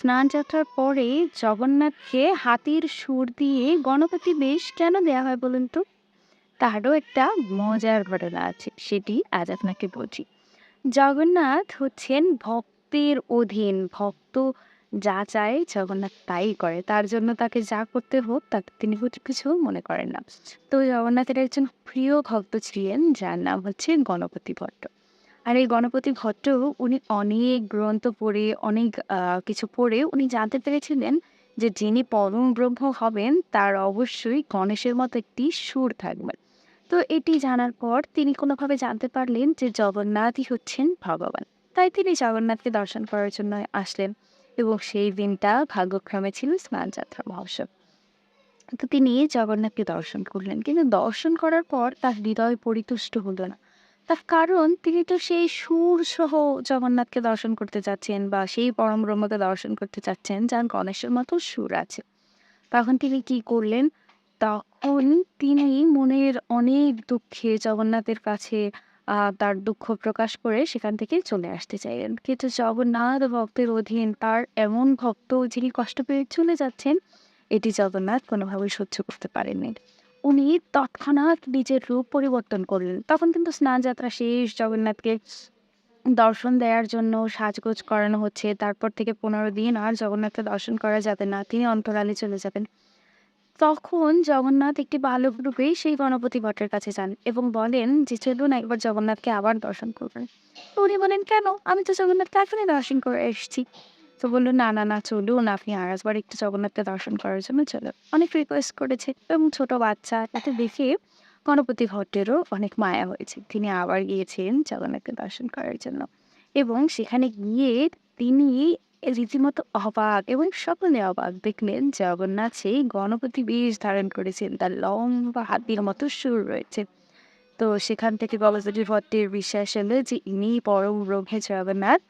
স্নান যাত্রার পরে জগন্নাথকে হাতির সুর দিয়ে গণপতি বেশ কেন দেয়া হয় বলুন তো? তারও একটা মজার ঘটনা আছে। সেটি আজ আপনাকে বলছি। জগন্নাথ হচ্ছেন ভক্তের অধীন। ভক্ত যা চায় জগন্নাথ তাই করে। তার জন্য তাকে যা করতে হোক তাতে তিনি কিছু মনে করেন না। তো জগন্নাথের একজন প্রিয় ভক্ত ছিলেন, যার নাম হচ্ছে গণপতি ভট্ট। আর এই গণপতি ভট্ট, উনি অনেক গ্রন্থ পড়ে, অনেক কিছু পড়ে, উনি জানতে পেরেছিলেন যে যিনি পরম ব্রহ্ম হবেন, তার অবশ্যই গণেশের মতো একটি সুর থাকবে। তো এটি জানার পর তিনি কোনোভাবে জানতে পারলেন যে জগন্নাথই হচ্ছেন ভগবান। তাই তিনি জগন্নাথকে দর্শন করার জন্য আসলেন এবং সেই দিনটা ভাগ্যক্রমে ছিল স্নানযাত্রা মহোৎসব। তো তিনি জগন্নাথকে দর্শন করলেন। কিন্তু দর্শন করার পর তার হৃদয় পরিতুষ্ট হলো না। তার কারণ তিনি তো সেই সুরসহ জগন্নাথকে দর্শন করতে চাচ্ছেন বা সেই পরম ব্রহ্মকে দর্শন করতে চাচ্ছেন যার গণেশের মতো সুর আছে। তখন তিনি কি করলেন? তখন তিনি মনের অনেক দুঃখে জগন্নাথের কাছে তার দুঃখ প্রকাশ করে সেখান থেকে চলে আসতে চাইলেন। কিন্তু জগন্নাথ ভক্তের অধীন। তার এমন ভক্ত যিনি কষ্ট পেয়ে চলে যাচ্ছেন, এটি জগন্নাথ কোনোভাবেই সহ্য করতে পারেননি। উনি তৎক্ষণাৎ নিজের রূপ পরিবর্তন করলেন। তখন কিন্তু স্নানযাত্রা শেষ। জগন্নাথকে দর্শন দেওয়ার জন্য সাজগোজ করানো হচ্ছে। তারপর থেকে ১৫ দিন আর জগন্নাথকে দর্শন করা যাবে না। তিনি অন্তরালে চলে যাবেন। তখন জগন্নাথ একটি বালক রূপেই সেই গণপতি ভট্টের কাছে যান এবং বলেন যে, "চলুন একবার জগন্নাথকে আবার দর্শন করবেন।" উনি বলেন, "কেন? আমি তো জগন্নাথকে এখনই দর্শন করে এসেছি।" তো বলল, "না, না, না চলুন আপনি আরেকবার একটু জগন্নাথকে দর্শন করার জন্য চলুন।" অনেক রিকোয়েস্ট করেছে এবং ছোট বাচ্চা তাকে দেখে গণপতি ভট্টেরও অনেক মায়া হয়েছে। তিনি আবার গিয়েছেন জগন্নাথকে দর্শন করার জন্য এবং সেখানে গিয়ে তিনি রীতিমতো অবাক এবং সকলে অবাক দেখলেন জগন্নাথ সেই গণপতি বেশ ধারণ করেছেন। তার লম্বা হাতির মতো সুর রয়েছে। তো সেখান থেকে গণপতি ভট্টের বিশ্বাস হলো যে ইনি পরম ব্রহ্ম জগন্নাথ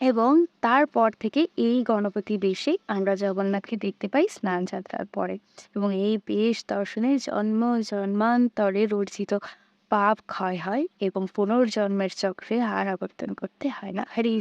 এবং তারপর থেকে এই গণপতি বেশে আমরা জগন্নাথকে দেখতে পাই স্নান যাত্রার পরে এবং এই বেশ দর্শনে জন্ম, জন্মান্তরে অর্জিত পাপ ক্ষয় হয় এবং পুনর্জন্মের চক্রে আর আবর্তন করতে হয় না। হরি।